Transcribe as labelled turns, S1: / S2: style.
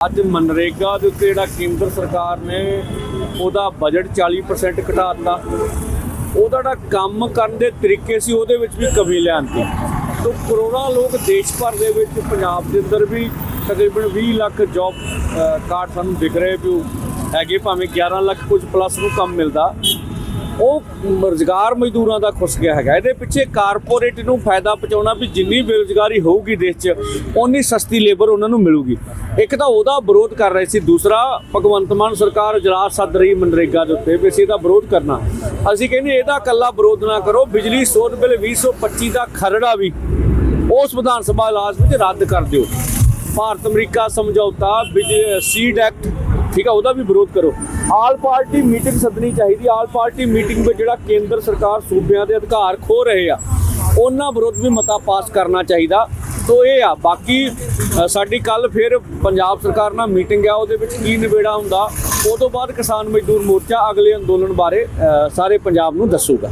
S1: ਅੱਜ ਮਨਰੇਗਾ ਦੇ ਉੱਤੇ ਜਿਹੜਾ ਕੇਂਦਰ ਸਰਕਾਰ ਨੇ ਉਹਦਾ ਬਜਟ 40% ਘਟਾ ਦਿੱਤਾ। ਉਹਦਾ ਜਿਹੜਾ ਕੰਮ ਕਰਨ ਦੇ ਤਰੀਕੇ ਸੀ, ਉਹਦੇ ਵਿੱਚ ਵੀ ਕਮੀ ਲਿਆਂਦੀ ਤੋ ਕਰੋੜਾਂ ਲੋਕ ਦੇਸ਼ ਭਰ ਦੇ ਵਿੱਚ ਪੰਜਾਬ ਦੇ ਅੰਦਰ ਵੀ ਤਕਰੀਬਨ 20 ਲੱਖ ਜੌਬ ਕਾਰਡ ਸਾਨੂੰ ਦਿਖ ਰਹੇ ਵੀ ਉਹ ਹੈਗੇ, ਭਾਵੇਂ 11 ਲੱਖ ਕੁਝ ਪਲੱਸ ਨੂੰ ਕੰਮ ਮਿਲਦਾ। ਉਹ ਰੁਜ਼ਗਾਰ ਮਜ਼ਦੂਰਾਂ ਦਾ ਖੁੱਸ ਗਿਆ ਹੈਗਾ। ਇਹਦੇ ਪਿੱਛੇ ਕਾਰਪੋਰੇਟ ਨੂੰ ਫਾਇਦਾ ਪਹੁੰਚਾਉਣਾ ਵੀ ਜਿੰਨੀ ਬੇਰੁਜ਼ਗਾਰੀ ਹੋਊਗੀ ਦੇਸ਼ 'ਚ, ਓਨੀ ਸਸਤੀ ਲੇਬਰ ਉਹਨਾਂ ਨੂੰ ਮਿਲੂਗੀ। ਇੱਕ ਤਾਂ ਉਹਦਾ ਵਿਰੋਧ ਕਰ ਰਹੇ ਸੀ। ਦੂਸਰਾ, ਭਗਵੰਤ ਮਾਨ ਸਰਕਾਰ ਇਜਲਾਸ ਸੱਦ ਰਹੀ ਮਨਰੇਗਾ ਦੇ ਉੱਤੇ ਵੀ ਅਸੀਂ ਇਹਦਾ ਵਿਰੋਧ ਕਰਨਾ। ਅਸੀਂ ਕਹਿੰਦੇ ਇਹਦਾ ਕੱਲਾ ਵਿਰੋਧ ਨਾ ਕਰੋ। ਬਿਜਲੀ, ਸੋਧ ਬਿੱਲ 2025 ਦਾ ਖਰੜਾ ਵੀ ਉਸ ਵਿਧਾਨ ਸਭਾ ਇਜਲਾਸ ਵਿੱਚ ਰੱਦ ਕਰ ਦਿਓ। ਭਾਰਤ ਅਮਰੀਕਾ ਸਮਝੌਤਾ ਸੀਡ ਐਕਟ ਠੀਕ ਆ, ਉਹਦਾ ਵੀ ਵਿਰੋਧ ਕਰੋ। ਆਲ ਪਾਰਟੀ ਮੀਟਿੰਗ ਸੱਦਣੀ ਚਾਹੀਦੀ, ਆਲ ਪਾਰਟੀ ਮੀਟਿੰਗ ਵਿੱਚ ਜਿਹੜਾ ਕੇਂਦਰ ਸਰਕਾਰ ਸੂਬਿਆਂ ਦੇ ਅਧਿਕਾਰ ਖੋ ਰਹੇ ਆ, ਉਹਨਾਂ ਵਿਰੁੱਧ ਵੀ ਮਤਾ ਪਾਸ ਕਰਨਾ ਚਾਹੀਦਾ। ਤੋ ਇਹ ਆ, ਬਾਕੀ ਸਾਡੀ ਕੱਲ ਫਿਰ ਪੰਜਾਬ ਸਰਕਾਰ ਨਾਲ ਮੀਟਿੰਗ ਆ, ਉਹਦੇ ਵਿੱਚ ਕੀ ਨਿਬੇੜਾ ਹੁੰਦਾ, ਉਹ ਤੋਂ ਬਾਅਦ ਕਿਸਾਨ ਮਜ਼ਦੂਰ ਮੋਰਚਾ ਅਗਲੇ ਅੰਦੋਲਨ ਬਾਰੇ ਸਾਰੇ ਪੰਜਾਬ ਨੂੰ ਦੱਸੂਗਾ।